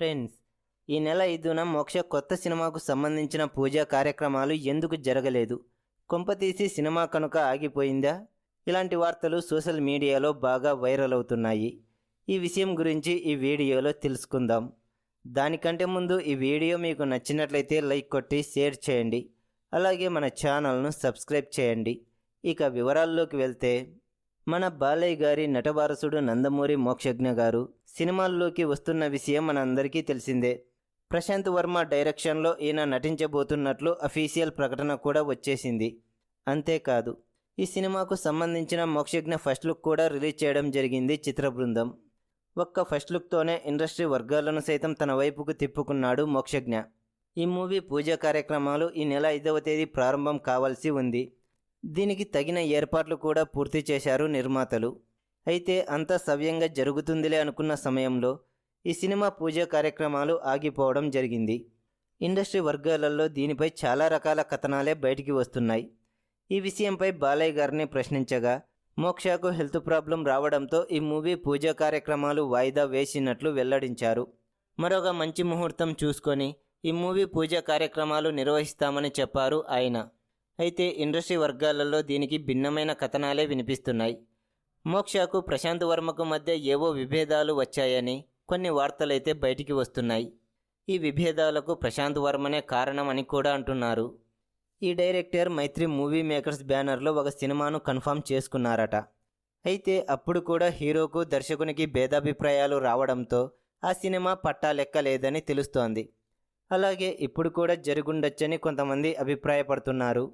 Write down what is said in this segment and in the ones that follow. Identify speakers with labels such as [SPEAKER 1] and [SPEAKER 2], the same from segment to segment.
[SPEAKER 1] Friends ఈ నెల ఐదున మోక్ష కొత్త సినిమాకు సంబంధించిన పూజా కార్యక్రమాలు ఎందుకు జరగలేదు? కొంపతీసి సినిమా కనుక ఆగిపోయిందా? ఇలాంటి వార్తలు సోషల్ మీడియాలో బాగా వైరల్ అవుతున్నాయి. ఈ విషయం గురించి ఈ వీడియోలో తెలుసుకుందాం. దానికంటే ముందు ఈ వీడియో మీకు నచ్చినట్లయితే లైక్ కొట్టి షేర్ చేయండి. అలాగే మన ఛానల్ను సబ్స్క్రైబ్ చేయండి. ఇక వివరాల్లోకి వెళ్తే మన బాలయ్య గారి నటవారసుడు నందమూరి మోక్షజ్ఞ గారు సినిమాల్లోకి వస్తున్న విషయం మనందరికీ తెలిసిందే. ప్రశాంత్ వర్మ డైరెక్షన్లో ఈయన నటించబోతున్నట్లు అఫీషియల్ ప్రకటన కూడా వచ్చేసింది. అంతేకాదు ఈ సినిమాకు సంబంధించిన మోక్షజ్ఞ ఫస్ట్ లుక్ కూడా రిలీజ్ చేయడం జరిగింది చిత్ర బృందం. ఒక్క ఫస్ట్ లుక్తోనే ఇండస్ట్రీ వర్గాలను సైతం తన వైపుకు తిప్పుకున్నాడు మోక్షజ్ఞ. ఈ మూవీ పూజా కార్యక్రమాలు ఈ నెల ఐదవ తేదీ ప్రారంభం కావాల్సి ఉంది. దీనికి తగిన ఏర్పాట్లు కూడా పూర్తి చేశారు నిర్మాతలు. అయితే అంతా సవ్యంగా జరుగుతుందిలే అనుకున్న సమయంలో ఈ సినిమా పూజా కార్యక్రమాలు ఆగిపోవడం జరిగింది. ఇండస్ట్రీ వర్గాలలో దీనిపై చాలా రకాల కథనాలే బయటికి వస్తున్నాయి. ఈ విషయంపై బాలయ్య గారిని ప్రశ్నించగా మోక్షకు హెల్త్ ప్రాబ్లం రావడంతో ఈ మూవీ పూజా కార్యక్రమాలు వాయిదా వేసినట్లు వెల్లడించారు. మరొక మంచి ముహూర్తం చూసుకొని ఈ మూవీ పూజా కార్యక్రమాలు నిర్వహిస్తామని చెప్పారు ఆయన. అయితే ఇండస్ట్రీ వర్గాలలో దీనికి భిన్నమైన కథనాలే వినిపిస్తున్నాయి. మోక్షకు ప్రశాంత్ వర్మకు మధ్య ఏవో విభేదాలు వచ్చాయని కొన్ని వార్తలైతే బయటికి వస్తున్నాయి. ఈ విభేదాలకు ప్రశాంత్ వర్మనే కారణమని కూడా అంటున్నారు. ఈ డైరెక్టర్ మైత్రి మూవీ మేకర్స్ బ్యానర్లో ఒక సినిమాను కన్ఫర్మ్ చేసుకున్నారట. అయితే అప్పుడు కూడా హీరోకు దర్శకునికి భేదాభిప్రాయాలు రావడంతో ఆ సినిమా పట్టా లెక్క లేదని తెలుస్తోంది. అలాగే ఇప్పుడు కూడా జరుగుండొచ్చని కొంతమంది అభిప్రాయపడుతున్నారు.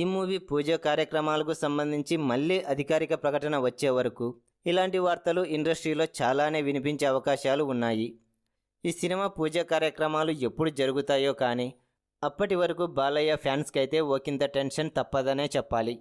[SPEAKER 1] ఈ మూవీ పూజ కార్యక్రమాలకు సంబంధించి మళ్ళీ అధికారిక ప్రకటన వచ్చే వరకు ఇలాంటి వార్తలు ఇండస్ట్రీలో చాలానే వినిపించే అవకాశాలు ఉన్నాయి. ఈ సినిమా పూజ కార్యక్రమాలు ఎప్పుడు జరుగుతాయో కానీ అప్పటి వరకు బాలయ్య ఫ్యాన్స్కి అయితే ఓకింత టెన్షన్ తప్పదనే చెప్పాలి.